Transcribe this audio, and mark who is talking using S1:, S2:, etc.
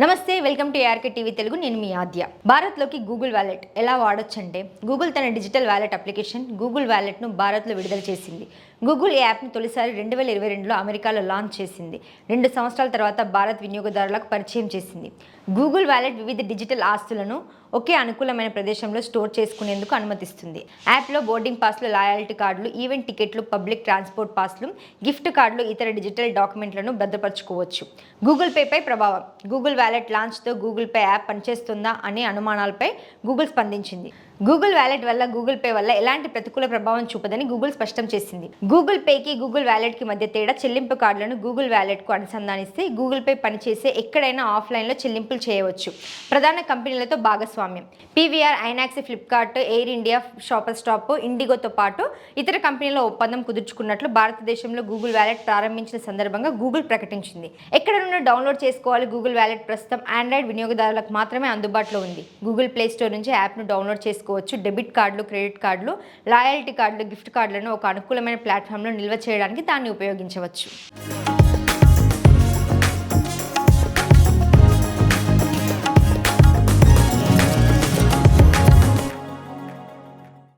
S1: నమస్తే welcome to ARK TV Telugu. నేను మీ ఆద్య. భారత్లోకి గూగుల్ వ్యాలెట్ ఎలా వాడొచ్చంటే గూగుల్ తన డిజిటల్ వ్యాలెట్ అప్లికేషన్ గూగుల్ వ్యాలెట్ను భారత్లో విడుదల చేసింది. గూగుల్ ఈ యాప్ను తొలిసారి రెండు వేల ఇరవై రెండులో అమెరికాలో లాంచ్ చేసింది. రెండు సంవత్సరాల తర్వాత భారత్ వినియోగదారులకు పరిచయం చేసింది. గూగుల్ వ్యాలెట్ వివిధ డిజిటల్ ఆస్తులను ఒకే అనుకూలమైన ప్రదేశంలో స్టోర్ చేసుకునేందుకు అనుమతిస్తుంది. యాప్లో బోర్డింగ్ పాస్లు లాయాలిటీ కార్డులు ఈవెంట్ టికెట్లు పబ్లిక్ ట్రాన్స్పోర్ట్ పాస్లు గిఫ్ట్ కార్డులు ఇతర డిజిటల్ డాక్యుమెంట్లను భద్రపరచుకోవచ్చు. గూగుల్ పేపై ప్రభావం. గూగుల్ వ్యాలెట్ లాంచ్తో గూగుల్ పే యాప్ పనిచేస్తుందా అనే అనుమానాలపై గూగుల్ స్పందించింది. గూగుల్ వ్యాలెట్ వల్ల గూగుల్ పే వల్ల ఎలాంటి ప్రతికూల ప్రభావం చూపదని గూగుల్ స్పష్టం చేసింది. గూగుల్ పేకి గూగుల్ వ్యాలెట్కి మధ్య తేడా చెల్లింపు కార్డులను గూగుల్ వ్యాలెట్కు అనుసంధానిస్తే గూగుల్ పే పనిచేసే ఎక్కడైనా ఆఫ్లైన్లో చెల్లింపులు చేయవచ్చు. ప్రధాన కంపెనీలతో భాగస్వామ్యం. PVR INOX Flipkart Air India shopper stop ఇండిగోతో పాటు ఇతర కంపెనీల ఒప్పందం కుదుర్చుకున్నట్లు భారతదేశంలో గూగుల్ వ్యాలెట్ ప్రారంభించిన సందర్భంగా గూగుల్ ప్రకటించింది. ఎక్కడ నుండి డౌన్లోడ్ చేసుకోవాలి గూగుల్ వ్యాలెట్ ప్రస్తుతం ఆండ్రాయిడ్ వినియోగదారులకు మాత్రమే అందుబాటులో ఉంది. గూగుల్ ప్లే స్టోర్ నుంచి యాప్ను డౌన్లోడ్ చేసుకోవచ్చు. డెబిట్ కార్డులు క్రెడిట్ కార్డులు లాయల్టీ కార్డులు గిఫ్ట్ కార్డులను ఒక అనుకూలమైన ప్లాట్ఫామ్లో నిల్వ చేయడానికి దాన్ని ఉపయోగించవచ్చు.